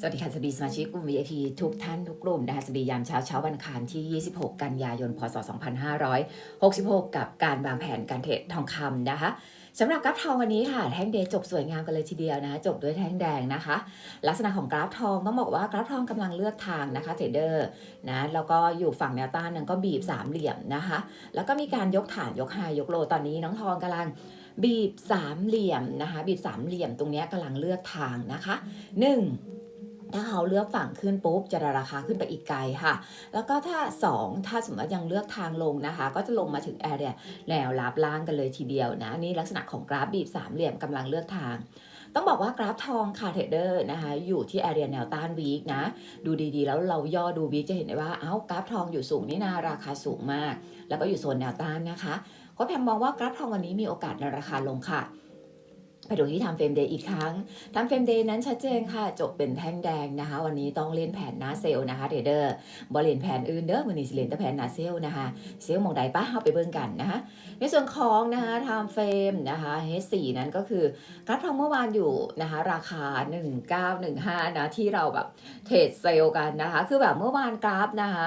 สวัสดีค่ะสวัสดีสมาชิกกลุ่ม VIP ทุกท่านทุกกลุ่มนะคะสวัสดียามเช้าเช้าวันคารที่ 26 กันยายน พศ 2566 กับการวางแผนการเทรดทองคำนะคะสำหรับกราฟทองวันนี้ค่ะ แท่งเดย์จบสวยงามกันเลยทีเดียวนะ จบด้วยแท่งแดงนะคะ ลักษณะของกราฟทองต้องบอกว่ากราฟทองกำลังเลือกทางนะคะเทรดเดอร์นะแล้วก็อยู่ฝั่งแนวต้านนั้นก็บีบสามเหลี่ยมนะคะ แล้วก็มีการยกฐานยกไฮยกโลตอนนี้น้องทองกำลังบีบสามเหลี่ยมนะคะ บีบสามเหลี่ยมตรงนี้ยกำลังเลือกทางนะคะหนึ่ง ถ้าเขาเลือกฝั่งขึ้นปุ๊บจะราคาขึ้นไปอีกไกลค่ะ แล้วก็ถ้า 2 ถ้าสมมติยังเลือกทางลงนะคะ ก็จะลงมาถึงแอเรียแนวรับล่างกันเลยทีเดียวนะนี่ลักษณะของกราฟบีบสามเหลี่ยมกำลังเลือกทาง ต้องบอกว่ากราฟทองคาเทเดอร์นะคะอยู่ที่แอเรียแนวต้านวีคนะ ดูดีๆ แล้วเราย่อดูวีคจะเห็นได้ว่า เอ้ากราฟทองอยู่สูงนี่นาราคาสูงมาก แล้วก็อยู่โซนแนวต้านนะคะก็แพมมองว่ากราฟทองวันนี้มีโอกาสในราคาลงค่ะ ไปดูที่ทำเฟรมเดย์อีกครั้งทำเฟรมเดย์นั้นชัดเจนค่ะ จบเป็นแท่งแดงนะคะ วันนี้ต้องเล่นแผนหน้าเซลล์นะคะเทรดเดอร์บอลเลนแผนอื่นเด้อวันนี้สิเลนแต่แผนหน้าเซลล์นะคะ เซลล์มองใดป้าเอาไปเบิ่งกันนะคะ ในส่วนของนะคะทำเฟรมนะคะ H4 นั้นก็คือกราฟทองเมื่อวานอยู่นะคะ ราคา 1915นะที่เราแบบเทรดเซลล์กันนะคะ คือแบบเมื่อวานกราฟนะคะ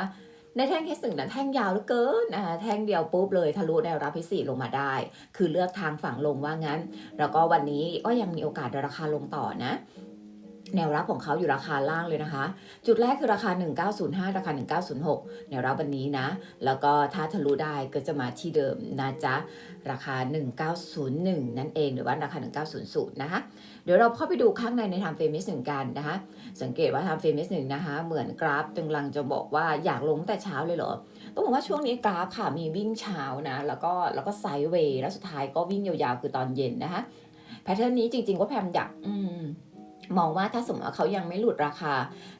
ในแท่ง H1 นั้นแท่งยาวเหลือเกินนะแท่งเดียวปุ๊บเลยทะลุแนวรับ H4 ลงมาได้ คือเลือกทางฝั่งลงว่างั้น แล้วก็วันนี้ก็ยังมีโอกาสราคาลงต่อนะ แนวรับของเขาอยู่ราคาล่างเลยนะคะ จุดแรกคือราคา 1905 ราคา 1906 แนวรับวันนี้นะ แล้วก็ถ้าทะลุได้ก็จะมาที่เดิมนะจ๊ะ ราคา 1901 นั่นเอง หรือว่าราคา 1900 นะคะ เดี๋ยวเราเข้าไปดูข้างในในทำเฟรม S1 กันนะคะ สังเกตว่าทำเฟรม S1 นะคะ เหมือนกราฟกำลังจะบอกว่าอยากลงตั้งแต่เช้าเลยเหรอ ต้องบอกว่าช่วงนี้กราฟค่ะมีวิ่งเช้านะ แล้วก็แล้วก็ไซด์เวย์ แล้วสุดท้ายก็วิ่งยาวๆ คือตอนเย็นนะคะ แพทเทิร์นนี้จริงๆก็แพมอยากอืม มองว่าถ้าสมมติว่าเขายังไม่หลุดราคา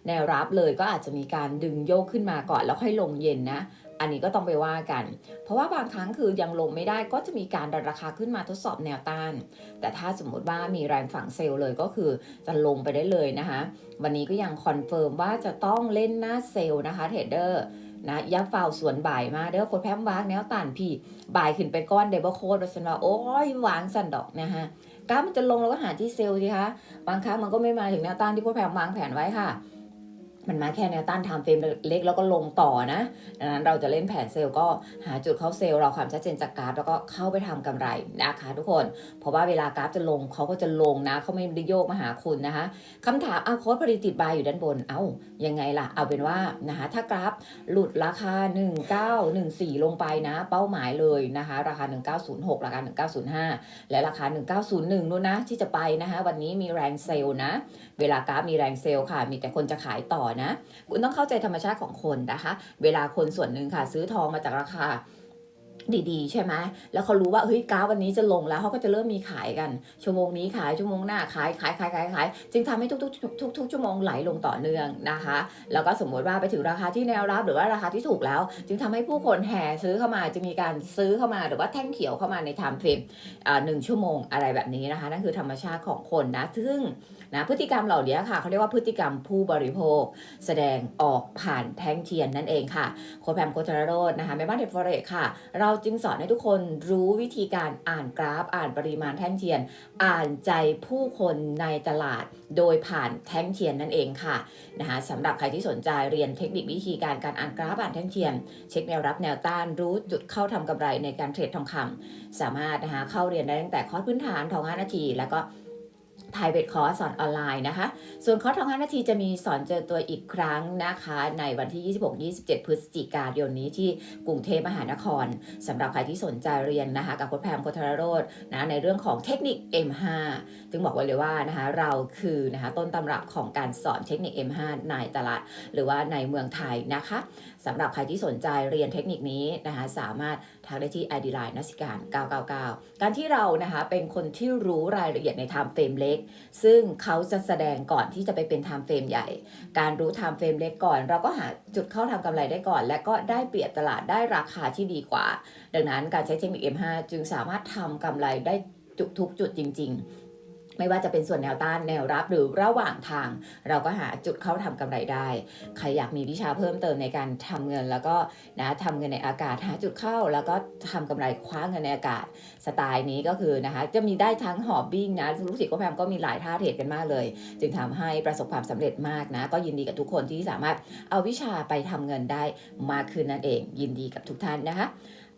แนวรับเลยก็อาจจะมีการดึงโยกขึ้นมาก่อนแล้วค่อยลงเย็นนะอันนี้ก็ต้องไปว่ากัน เพราะว่าบางครั้งคือยังลงไม่ได้ก็จะมีการดันราคาขึ้นมาทดสอบแนวต้าน แต่ถ้าสมมติว่ามีแรงฝังเซลล์เลยก็คือจะลงไปได้เลยนะคะ วันนี้ก็ยังคอนเฟิร์มว่าจะต้องเล่นหน้าเซลล์นะคะเทรดเดอร์นะยับฟาวสวนบ่ายมาเด้อโคดแพมวางแนวต้านพี่ บ่ายขึ้นไปก้อนเดบโคดสันว่าโอ้ยวางสันดอกนะฮะ กราฟมันจะลงเราก็หาที่เซลล์สิคะบางครั้งมันก็ไม่มาถึงแนวต้านที่พวกแพงวางแผนไว้ค่ะ มันมาแค่แนวต้านทำเฟรมเล็กแล้วก็ลงต่อนะดังนั้นเราจะเล่นแผนเซลล์ก็หาจุดเข้าเซลล์เราความชัดเจนจากกราฟแล้วก็เข้าไปทำกำไรนะคะทุกคน เพราะว่าเวลากราฟจะลงเขาก็จะลงนะเขาไม่ได้โยกมาหาคุณนะคะคำถามเอาโค้ดผลิตติดบายอยู่ด้านบน เอายังไงล่ะ เอาเป็นว่านะคะถ้ากราฟหลุดราคา 1914 ลงไปนะ เป้าหมายเลยนะคะ ราคา 1906 ราคา 1905 และราคา 1901นู่นนะที่จะไปนะคะวันนี้มีแรงเซลล์นะ เวลากราฟมีแรงเซลล์ค่ะ มีแต่คนจะขายต่อนะ คุณต้องเข้าใจธรรมชาติของคนนะคะ เวลาคนส่วนหนึ่งค่ะ ซื้อทองมาจากราคา ดีๆ ใช่ไหมแล้วเขารู้ว่าเฮ้ยกราฟวันนี้จะลงแล้วเขาก็จะเริ่มมีขายกัน ชั่วโมงนี้ขายชั่วโมงหน้าขายขายขายขายขายจึงทำให้ทุกๆทุกๆชั่วโมงไหลลงต่อเนื่องนะคะ แล้วก็สมมติว่าไปถึงราคาที่แนวรับหรือว่าราคาที่ถูกแล้ว จึงทำให้ผู้คนแห่ซื้อเข้ามาจะมีการซื้อเข้ามาหรือว่าแท่งเขียวเข้ามาในไทม์เฟรมอ่าหนึ่งชั่วโมงอะไรแบบนี้นะคะนั่นคือธรรมชาติของคนนะซึ่งนะพฤติกรรมเหล่านี้ค่ะเขาเรียกว่าพฤติกรรมผู้บริโภค แสดงออกผ่านแท่งเทียนนั่นเองค่ะโคแพมโคชรโรดนะคะแม่บ้านเดฟเฟอเรค่ะ เราจึงสอนให้ทุกคนรู้วิธีการอ่านกราฟ อ่านปริมาณแท่งเทียน อ่านใจผู้คนในตลาดโดยผ่านแท่งเทียนนั่นเองค่ะนะคะสำหรับใครที่สนใจเรียนเทคนิควิธีการการอ่านกราฟอ่านแท่งเทียน เช็คแนวรับแนวต้านรู้จุดเข้าทำกำไรในการเทรดทองคำสามารถนะคะเข้าเรียนได้ตั้งแต่คอร์สพื้นฐานทองห้านาที แล้วก็ ไทยเบทคอร์สสอนออนไลน์นะคะ ส่วนคอร์สทอง5นาทีจะมีสอนเจอตัวอีกครั้งนะคะ ในวันที่ 26-27 พฤศจิกายนนี้ที่กรุงเทพมหานครสำหรับใครที่สนใจเรียนนะคะ กับโค้ชแพมโคชธรโรจน์นะในเรื่องของเทคนิค M5 จึงบอกไว้เลยว่านะคะเราคือนะคะต้นตำรับของการสอนเทคนิค M5 ในตลาด หรือว่าในเมืองไทยนะคะสำหรับใครที่สนใจเรียนเทคนิคนี้นะคะสามารถทักได้ที่ ID Line นักสิการ 999 การที่เรานะคะเป็นคนที่รู้รายละเอียดในไทม์เฟรมเล็กซึ่งเขาจะแสดงก่อนที่จะไปเป็นไทม์เฟรมใหญ่ การรู้ไทม์เฟรมเล็กก่อน เราก็หาจุดเข้าทำกำไรได้ก่อน และก็ได้เปรียบตลาดได้ราคาที่ดีกว่า ดังนั้นการใช้เทคนิค M5 จึงสามารถทำกำไรได้ทุกจุดจริง ๆ ไม่ว่าจะเป็นส่วนแนวต้านแนวรับหรือระหว่างทาง เราก็หาจุดเข้าทำกำไรได้ใครอยากมีวิชาเพิ่มเติมในการทำเงิน แล้วก็นะทำเงินในอากาศหาจุดเข้า แล้วก็ทำกำไรคว้าเงินในอากาศสไตล์นี้ก็คือนะคะจะมีได้ทั้งหอบบิ้งนะรู้สึกว่าแพมก็มีหลายท่าเทรดกันมากเลย จึงทำให้ประสบความสำเร็จมากนะ ก็ยินดีกับทุกคนที่สามารถเอาวิชาไปทำเงินได้มากขึ้นนั่นเอง ยินดีกับทุกท่านนะคะ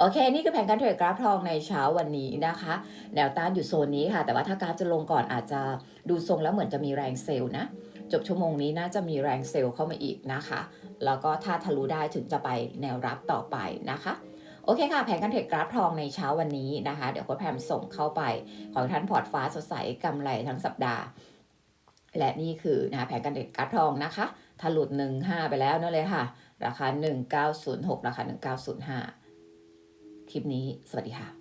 โอเค นี่คือแผนการเทรดกราฟทองในเช้าวันนี้นะคะ แนวต้านอยู่โซนนี้ค่ะ แต่ว่าถ้ากราฟจะลงก่อนอาจจะดูทรงแล้วเหมือนจะมีแรงเซลล์นะ จบชั่วโมงนี้น่าจะมีแรงเซลล์เข้ามาอีกนะคะ แล้วก็ถ้าทะลุได้ถึงจะไปแนวรับต่อไปนะคะโอเคค่ะ แผนการเทรดกราฟทองในเช้าวันนี้นะคะ เดี๋ยวโค้ชแพมส่งเข้าไป ของท่านพอร์ตฟ้าสดใสกำไรทั้งสัปดาห์ และนี่คือนะคะแผนการเทรดกราฟทองนะคะทะลุ15 ไปแล้วนั่นเลยค่ะ ราคา 1906 ราคา 1905 ลิปนี้ สวัสดีค่ะ